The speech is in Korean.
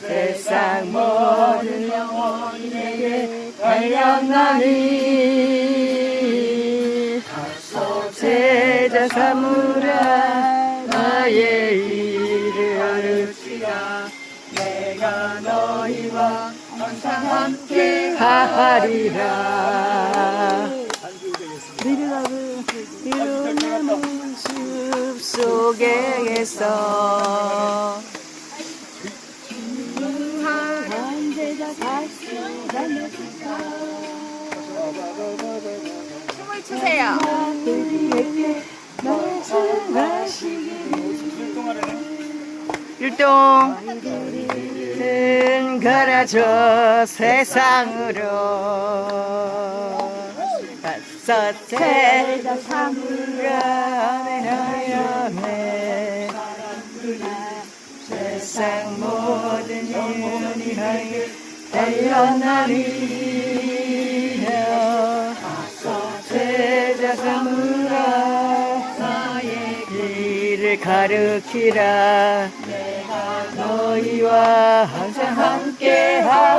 세상 모든 영혼이 내게 달려나니. 제자 삼으라 나의 일을 하르시라 내가 너희와 항상 함께 하리라. 이루는 숲 속에서 춤을 추세요. 율동 은 걸어줘 세상으로 다섯 세자 삼으라네 세상 모든 영혼이 하여 달려나리며 세자 삼으라. 나의 길을 가르키라. 너희와 항상 함께 하리라